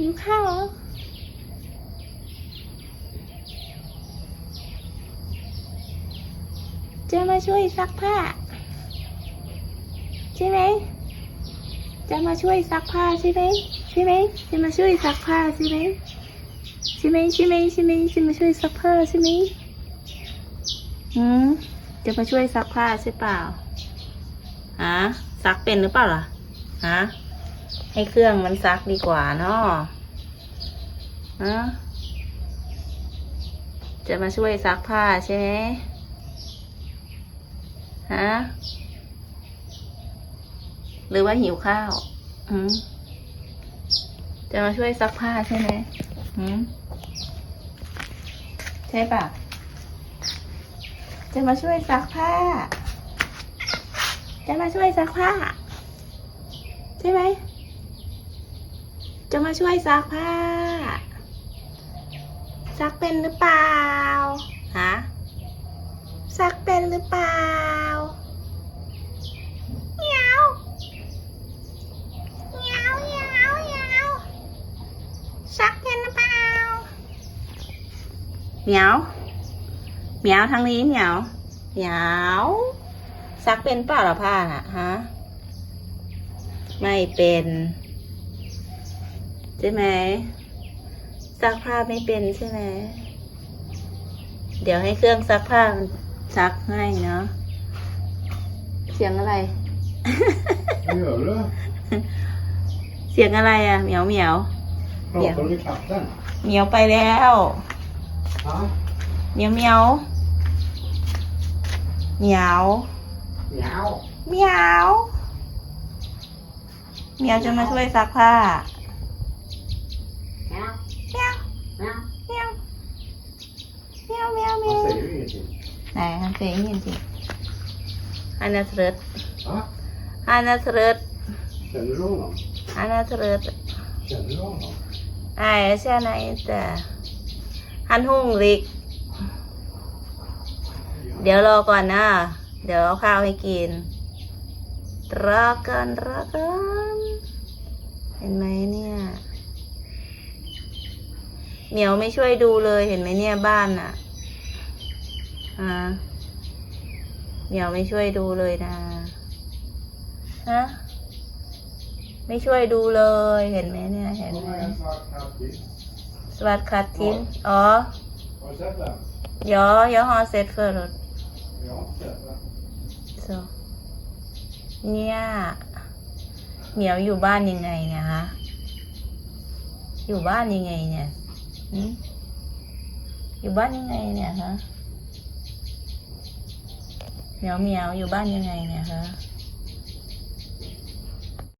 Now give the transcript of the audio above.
หิวข้าวเหรอจะมาช่วยซักผ้า ใช่ไหม จะมาช่วยซักผ้าใช่ไหมใช่ไหมจะมาช่วยซักผ้าใช่ไหมใช่ไหมใช่ไหมใช่ไหมจะมาช่วยซักผ้าใช่ไหมหืมจะมาช่วยซักผ้าใช่เปล่าฮะซักเป็นหรือเปล่าล่ะฮะ ให้เครื่องมันซักดีกว่าเนาะฮะจะมาช่วยซักผ้าใช่ไหมฮะ หรือว่าหิวข้าว อืมจะมาช่วยซักผ้าใช่ไหมอืมใช่ปะจะมาช่วยซักผ้า จะมาช่วยซักผ้า ใช่ไหม จะมาช่วยซักผ้า ซักเป็นหรือเปล่า ฮะ ซักเป็นหรือเปล่าเหมียวเหนียวเหนียวเหนียวซักเป็นหรือเปล่าเหมียวเหมียวทางนี้เหมียวเหมียวซักเป็นเปล่าหรอผ้าน่ะฮะ ไม่เป็น ใช่ไหมซักผ้าไม่เป็นใช่ไหมเดี๋ยวให้เครื่องซักผ้ามันซักให้เนาะเสียงอะไร Vad gör du? เสียงอะไรอะเหมียวเหมียว Pratar du med katten? เหมียวไปแล้ว Ha? เหมียวเหมียวเหมียว Mjau. เหมียวเหมียวจะมาช่วยซักผ้า Mjau. เหมียว Mjau. เหมียวเหมียวเหมียวเหมียว Han säger ju ingenting. ไหนฮันเสียงยินสิฮันนาสเรต Va? ฮันนาสเรต Känner du honom? ฮันนาสเรต Känner du honom? ไอ้ใช่ไหนแต่ฮันหุ่งลิกเดี๋ยวรอก่อนนะ เดี๋ยวเอาข้าวให้กิน รอก่อนรอก่อนเห็นไหมเนี่ยเหมียวไม่ช่วยดูเลยเห็นไหมเนี่ยบ้านน่ะ ฮะเหมียวไม่ช่วยดูเลยนะฮะไม่ช่วยดูเลยเห็นไหมเนี่ย เห็นไหมสวัสดีค่ะทินอ๋อ Har du sett den? ยอยอฮอเซตเฟอร์รถ Jag har sett den. โซเนี่ยเหมียวอยู่บ้านยังไงเนี่ยฮะอยู่บ้านยังไงเนี่ยอยู่บ้านยังไงเนี่ยฮะ เหมียวเหมียวอยู่บ้านยังไงเนี่ยคะ